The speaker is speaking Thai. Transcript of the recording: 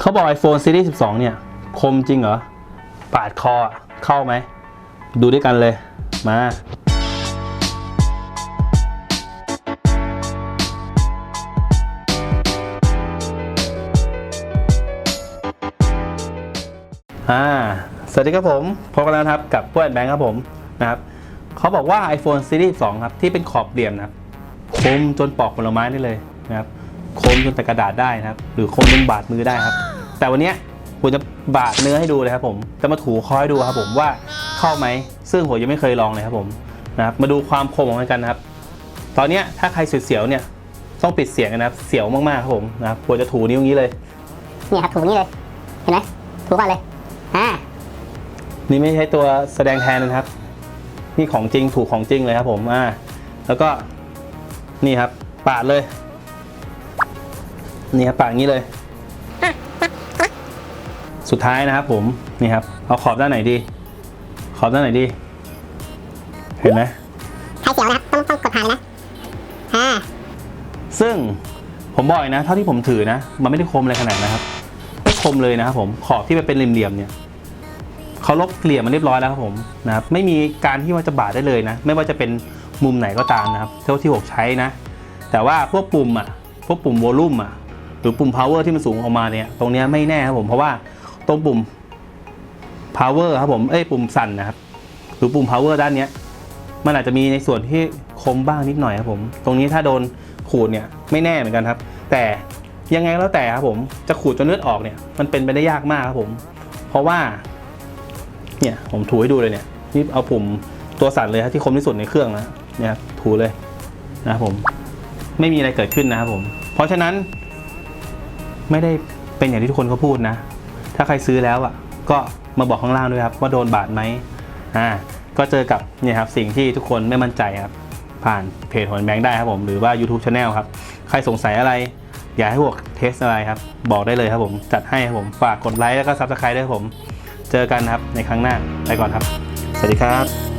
เขาบอก iPhone Series 12 เนี่ย คมจริงเหรอ ปาดคอเข้าไหม ดูด้วยกันเลย มา อ่า สวัสดีครับผมพบกันแล้วครับกับพวกแบงค์ครับผมนะครับเขาบอกว่า iPhone Series 2 ครับ ที่เป็นขอบเหลี่ยมนะครับ คมจนปอกผลไม้ได้เลยนะครับ คมจนแต่กระดาษได้นะครับ หรือคมจนบาดมือได้ครับ แต่วันเนี้ยผมจะบาดเนื้อให้ดูเลยครับผมจะมาถูคอยดูครับผมว่าเข้าไหมซึ่งผมยังไม่เคยลองเลยครับผมนะครับมาดูความคมของมันกันนะครับ ตอนเนี้ยถ้าใครเสียวๆเนี่ยต้องปิดเสียงกันนะครับเสียวมากๆครับผมนะครับควรจะถูนิ้วอย่างนี้เลยเนี่ยครับถูนี่เลยเห็นไหมถูก่อนเลยอ่านี่ไม่ใช่ตัวแสดงแทนนะครับ นี่ของจริงถูกของจริงเลยครับผมอ่าแล้วก็นี่ครับปาดเลย นี่ครับปาดอย่างนี้เลย สุดท้ายนะครับผมนี่ครับเอาขอบด้านไหนดี ขอบด้านไหนดี เห็นไหมใครเสียวนะครับต้องต้องกดผ่านเลยนะอ่าซึ่งผมบอกเลยนะ เท่าที่ผมถือนะ มันไม่ได้คมอะไรขนาดนะครับไม่คมเลยนะครับผมขอบที่มันเป็นเหลี่ยมๆเนี่ยเขาลบเหลี่ยมมันเรียบร้อยแล้วครับผมนะครับไม่มีการที่ว่าจะบาดได้เลยนะ ไม่ว่าจะเป็นมุมไหนก็ตามนะครับ เท่าที่ผมใช้นะ แต่ว่าพวกปุ่มอะพวกปุ่มโวลูมอะ หรือปุ่ม power ที่มันสูงออกมาเนี่ยตรงนี้ไม่แน่ครับผมเพราะว่าตรงปุ่ม power ครับผมเอ้ยปุ่มสั่นนะครับหรือปุ่ม power ด้านเนี้ยมันอาจจะมีในส่วนที่คมบ้างนิดหน่อยครับผม ตรงนี้ถ้าโดนขูดเนี่ยไม่แน่เหมือนกันครับ แต่ยังไงแล้วแต่ครับผมจะขูดจนเลือดออกเนี่ยมันเป็นไปได้ยากมากครับผม เพราะว่าเนี่ยผมถูให้ดูเลยเนี่ยนี่เอาปุ่มตัวสั่นเลยครับที่คมที่สุดในเครื่องนะเนี่ยถูเลยนะครับผมไม่มีอะไรเกิดขึ้นนะครับผม เพราะฉะนั้น ไม่ได้เป็นอย่างที่ทุกคนเขาพูดนะ ถ้าใครซื้อแล้วอะก็มาบอกข้างล่างด้วยครับว่าโดนบาดไหมอ่าก็เจอกับเนี่ยครับสิ่งที่ทุกคนไม่มั่นใจครับผ่านเพจหอนแบงค์ได้ครับผมหรือว่า YouTube Channel ครับ ใครสงสัยอะไร อยากให้พวกเทสอะไรครับ บอกได้เลยครับผม จัดให้ครับผมฝากกดไลค์แล้วก็ซับสไครต์ด้วยครับผม เจอกันครับในครั้งหน้าไปก่อนครับ สวัสดีครับ